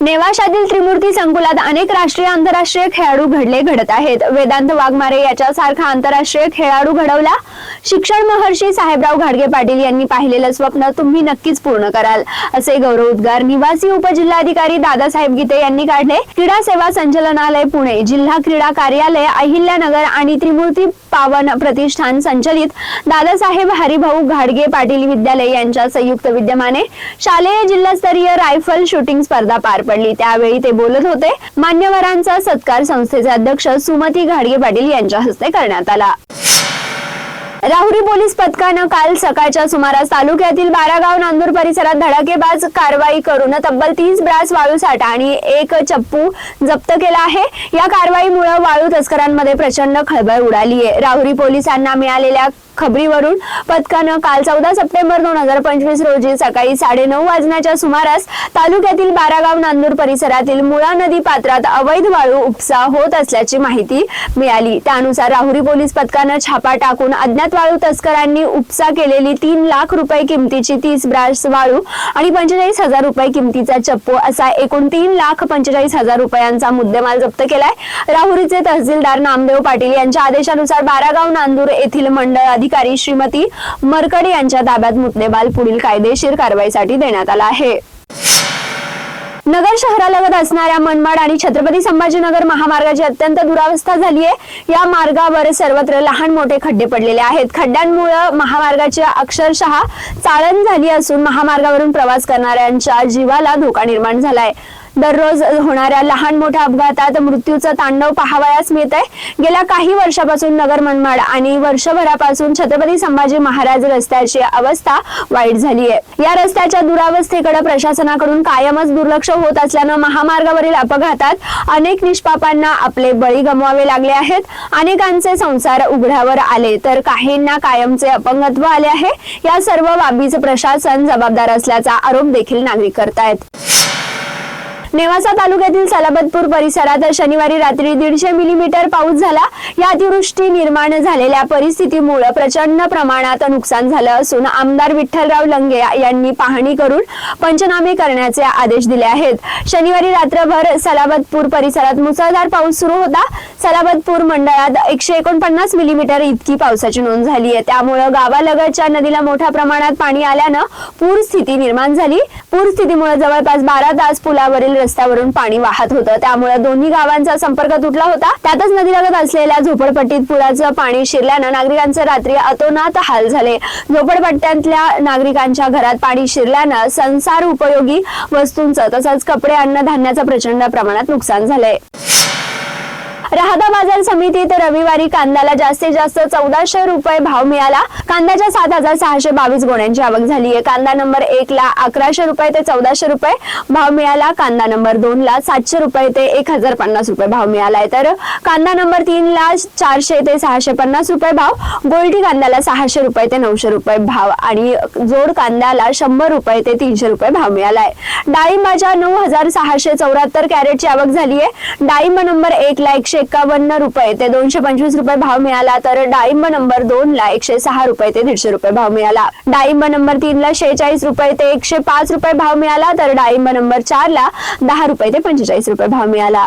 नेवाशातील त्रिमूर्ती संकुलात अनेक राष्ट्रीय आंतरराष्ट्रीय खेळाडू घडले घडत आहेत. वेदांत वाघमारे याच्यासारखा आंतरराष्ट्रीय खेळाडू घडवला? शिक्षण महर्षी साहेबराव घाडगे पाटील यांनी पाहिलेलं स्वप्न तुम्ही नक्कीच पूर्ण कराल असे गौरव उद्गार निवासी उपजिल्हाधिकारी दादासाहेब गीते यांनी काढले. क्रीडा सेवा संचालनालय पुणे जिल्हा क्रीडा कार्यालय अहिल्यानगर आणि त्रिमूर्ती पावन प्रतिष्ठान संचलित दादासाहेब हरिभाऊ घाडगे पाटील विद्यालय यांच्या संयुक्त विद्यमाने शालेय जिल्हास्तरीय रायफल शूटिंग स्पर्धा पार पडली. त्यावेळी ते बोलत होते मान्यवरांचा सत्कार संस्थेचे अध्यक्ष सुमती घाडगे पाटील यांच्या हस्ते करण्यात आला. राहुरी पोलीस पथकानं काल सकाळच्या सुमारास तालुक्यातील बारागाव नांदूर परिसरात धडाकेबाज कारवाई करून तब्बल तीस ब्रास वाळू साठा आणि एक चप्पू जप्त केला आहे. या कारवाईमुळे वाळू तस्करांमध्ये प्रचंड खळबळ उडाली आहे. राहुरी पोलिसांना मिळालेल्या खबरीवरून पथकानं काल चौदा सप्टेंबर दोन हजार पंचवीस रोजी सकाळी साडेनऊ वाजण्याच्या सुमारास तालुक्यातील बारागाव नांदूर परिसरातील मुळा नदी पात्रात अवैध वाळू उपसा होत असल्याची माहिती मिळाली. त्यानुसार राहुरी पोलीस पथकानं छापा टाकून अज्ञात वाळू तस्करांनी उपसा केलेली तीन लाख रुपये किमतीची तीस ब्रास वाळू आणि पंचेचाळीस हजार रुपये किमतीचा चप्पू असा एकूण तीन लाख पंचेचाळीस हजार रुपयांचा मुद्देमाल जप्त केलाय. राहुरीचे तहसीलदार नामदेव पाटील यांच्या आदेशानुसार बारागाव नांदूर येथील मंडळ अधिकारी श्रीमती मरकडे यांच्या ताब्यात मुद्देमाल पुढील कायदेशीर कारवाईसाठी देण्यात आला आहे. नगर शहरालगत असणाऱ्या मनमाड आणि छत्रपती संभाजीनगर महामार्गाची अत्यंत दुरावस्था झाली आहे. या मार्गावर सर्वत्र लहान मोठे खड्डे पडलेले आहेत. खड्ड्यांमुळे महामार्गाची अक्षरशः चाळण झाली असून महामार्गावरून प्रवास करणाऱ्यांच्या जीवाला धोका निर्माण झालाय. दररोज होणाऱ्या लहान मोठ्या अपघातात मृत्यूचं तांडव पाहावयास मिळत आहे गेल्या काही वर्षापासून नगर मनमाड आणि वर्षभरापासून छत्रपती संभाजी महाराज रस्त्याची अवस्था वाईट झाली आहे या रस्त्याच्या दुरावस्थेकडे प्रशासनाकडून कायमच दुर्लक्ष होत असल्यानं महामार्गावरील अपघातात अनेक निष्पापांना आपले बळी गमवावे लागले आहेत. अनेकांचे संसार उघड्यावर आले तर काहींना कायमचे अपंगत्व आले आहे. या सर्व बाबीचं प्रशासन जबाबदार असल्याचा आरोप देखील नागरिक करतायत. नेवासा तालुक्यातील सलाबतपूर परिसरात शनिवारी रात्री दीडशे मिलीमीटर पाऊस झाला. या अतिवृष्टी निर्माण झालेल्या परिस्थितीमुळे प्रचंड प्रमाणात नुकसान झालं असून आमदार विठ्ठलराव लंगे यांनी पाहणी करून पंचनामे करण्याचे आदेश दिले आहेत. शनिवारी रात्रभर सलाबतपूर परिसरात मुसळधार पाऊस सुरू होता. सलाबतपूर मंडळात एकशे एकोणपन्नास मिलीमीटर इतकी पावसाची नोंद झाली आहे. त्यामुळे गावालगतच्या नदीला मोठ्या प्रमाणात पाणी आल्यानं पूरस्थिती निर्माण झाली. पूरस्थितीमुळे जवळपास बारा तास पुलावरील रस्त्यावरून पाणी वाहत होतं. त्यामुळे दोन्ही गावांचा संपर्क तुटला होता. त्यातच नदीलगत असलेल्या झोपडपट्टीत पुराचं पाणी शिरल्यानं नागरिकांचे रात्री अतोनात हाल झाले. झोपडपट्ट्यातल्या नागरिकांच्या घरात पाणी शिरल्यानं संसार उपयोगी वस्तूंचं तसंच कपडे अन्नधान्याचं प्रचंड प्रमाणात नुकसान झालंय. राहदा बाजार समितीत रविवारी कांद्याला जास्तीत जास्त चौदाशे रुपये भाव मिळाला. कांद्याच्या सात हजार सहाशे बावीस गोण्यांची आवक झाली आहे. कांदा नंबर एक ला अकराशे रुपये ते चौदाशे रुपये भाव मिळाला. कांदा नंबर दोन ला सातशे रुपये ते एक हजार पन्नास रुपये भाव मिळाला आहे. तर कांदा नंबर तीन ला चारशे ते सहाशे पन्नास रुपये भाव गोल्डी कांद्याला सहाशे रुपये ते नऊशे रुपये भाव आणि जोड कांद्याला शंभर रुपये ते तीनशे रुपये भाव मिळालाय डाळिंबाच्या नऊ हजार सहाशे चौऱ्याहत्तर कॅरेटची आवक झाली आहे. डाळिंब नंबर एक ला एकशे एकावन्न रुपये ते दोनशे पंचवीस रुपये भाव मिळाला तर डाळिंब नंबर दोन ला एकशे सहा रुपये ते दीडशे रुपये भाव मिळाला. डाळिंब नंबर तीन ला शेहेचाळीस रुपये ते एकशे पाच रुपये भाव मिळाला तर डाळिंब नंबर चार ला दहा रुपये ते पंचेचाळीस रुपये भाव मिळाला.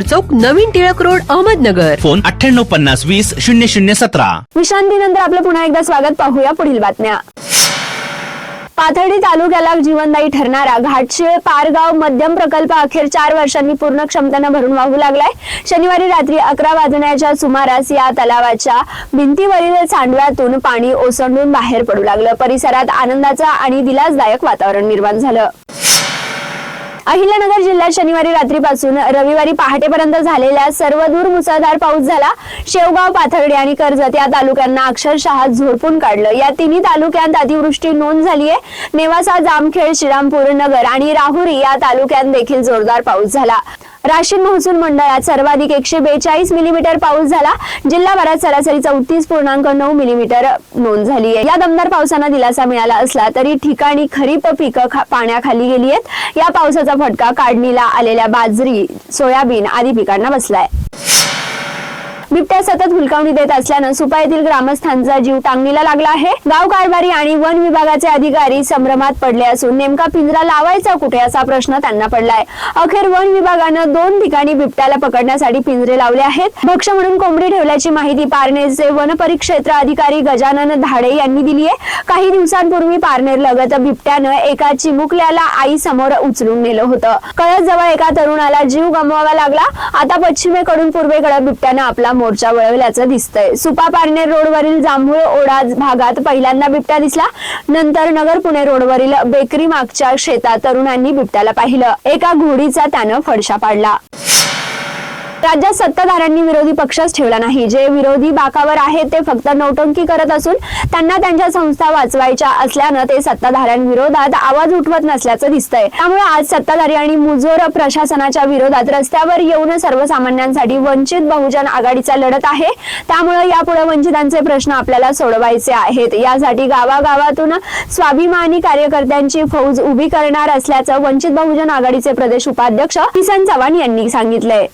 चौक नवीन टिळक रोड अहमदनगर. फोन अठ्ठ्याण्णव पन्नास वीस शून्य शून्य सतरा. विश्रांतीनंतर आपलं पुन्हा एकदा स्वागत पाहूया पुढील बातम्या. पाथर्डी तालुक्याला जीवनदायी ठरणारा घाटशिळ पारगाव मध्यम प्रकल्प अखेर चार वर्षांनी पूर्ण क्षमतेनं भरून वाहू लागलाय. शनिवारी रात्री अकरा वाजण्याच्या सुमारास या तलावाच्या भिंतीवरील सांडव्यातून पाणी ओसंडून बाहेर पडू लागलं. परिसरात आनंदाचं आणि दिलासदायक वातावरण निर्माण झालं. अहिल्यानगर जिल्ह्यात शनिवारी रात्रीपासून रविवारी पहाटेपर्यंत झालेल्या सर्वदूर मुसळधार पाऊस झाला. शेवगाव पाथर्डी आणि कर्जत या तालुक्यांना अक्षरशः झोडपून काढलं. या तिन्ही तालुक्यांत अतिवृष्टी नोंद झाली आहे. नेवासा जामखेड श्रीरामपूर नगर आणि राहुरी या तालुक्यात देखील जोरदार पाऊस झाला. राशीन महसूल मंडळात सर्वाधिक एकशे बेचाळीस मिलीमीटर पाऊस झाला. जिल्हाभरात सरासरी चौतीस पूर्णांक नऊ मिलीमीटर नोंद झाली आहे. या दमदार पावसानं दिलासा मिळाला असला तरी ठिकाणी खरीप पिकं पाण्याखाली गेली आहेत. या पावसाचा फटका काढणीला आलेल्या बाजरी सोयाबीन आदी पिकांना बसलाय. बिबट्या सतत हुलकावणी देत असल्यानं सुपा येथील ग्रामस्थांचा जीव टांगणीला लागला आहे. गाव कारभारी आणि वन विभागाचे अधिकारी संभ्रमात पडले असून नेमका पिंजरा लावायचा कुठे असा प्रश्न त्यांना पडलाय. अखेर वन विभागानं दोन ठिकाणी बिबट्याला पकडण्यासाठी पिंजरे लावले आहेत. भक्ष म्हणून कोंबडी ठेवल्याची माहिती पारनेरचे वन परिक्षेत्र अधिकारी गजानन धाडे यांनी दिली आहे. काही दिवसांपूर्वी पारनेर लगत बिबट्यानं एका चिमुकल्याला आई समोर उचलून नेलं होतं. कळत जवळ एका तरुणाला जीव गमवावा लागला. आता पश्चिमेकडून पूर्वेकडे बिबट्यानं आपला मोर्चा वळवल्याचं दिसतंय. सुपा पारनेर रोडवरील जांभूळ ओढा भागात पहिल्यांदा बिबट्या दिसला. नंतर नगर पुणे रोडवरील बेकरी मागच्या शेतात तरुणांनी बिबट्याला पाहिलं. एका घोडीचा त्यानं फडशा पाडला. राज्यात सत्ताधाऱ्यांनी विरोधी पक्षच ठेवला नाही. जे विरोधी बाकावर आहेत ते फक्त नौटंकी करत असून त्यांना त्यांच्या संस्था वाचवायच्या असल्यानं ते सत्ताधाऱ्यांविरोधात आवाज उठवत नसल्याचं दिसतंय. त्यामुळे आज सत्ताधारी आणि मुजोर प्रशासनाच्या विरोधात रस्त्यावर येऊन सर्वसामान्यांसाठी वंचित बहुजन आघाडीचा लढत आहे. त्यामुळे यापुढे वंचितांचे प्रश्न आपल्याला सोडवायचे आहेत. यासाठी गावागावातून स्वाभिमानी कार्यकर्त्यांची फौज उभी करणार असल्याचं वंचित बहुजन आघाडीचे प्रदेश उपाध्यक्ष किसन चव्हाण यांनी सांगितलंय.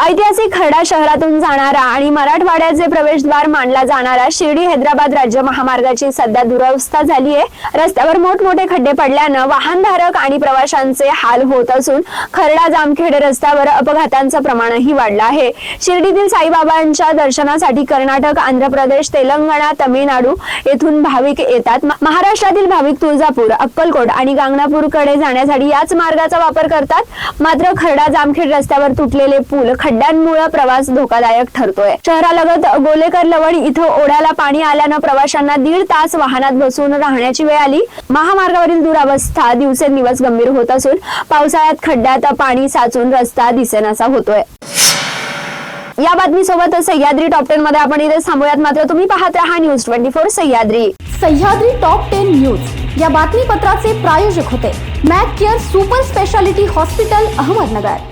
ऐतिहासिक खर्डा शहरातून जाणारा आणि मराठवाड्याचे प्रवेशद्वार मानला जाणारा शिर्डी हैदराबाद राज्य महामार्गाची सध्या दुरवस्था झाली आहे रस्त्यावर मोठमोठे खड्डे पडल्यानं वाहनधारक आणि प्रवाशांचे हाल होत असून खर्डा जामखेड रस्त्यावर अपघातांचं प्रमाणही वाढलं आहे. शिर्डीतील साईबाबांच्या दर्शनासाठी कर्नाटक आंध्र प्रदेश तेलंगणा तमिळनाडू येथून भाविक येतात. महाराष्ट्रातील भाविक तुळजापूर अक्कलकोट आणि गांगणापूरकडे जाण्यासाठी याच मार्गाचा वापर करतात. मात्र खर्डा जामखेड रस्त्यावर तुटलेले पूल खड्ड्यांमुळे प्रवास धोकादायक ठरतोय. शहरालगत गोलेकर लवण इथं ओढ्याला पाणी आल्यानं प्रवाशांना दीड तास वाहनात बसून राहण्याची वेळ आली. महामार्गावरील दुरावस्था दिवसेंदिवस गंभीर होत असून पावसाळ्यात खड्ड्यात पाणी साचून रस्ता दिसेनासा होतोय. या बातमीसोबत सह्याद्री टॉप टेन मध्ये आपण इथे थांबूयात. मात्र तुम्ही पाहत राहा news twenty four Sahyadri. Sahyadri top ten news या बातमीपत्राचे प्रायोजक होते. Mac care super speciality hospital Ahmednagar.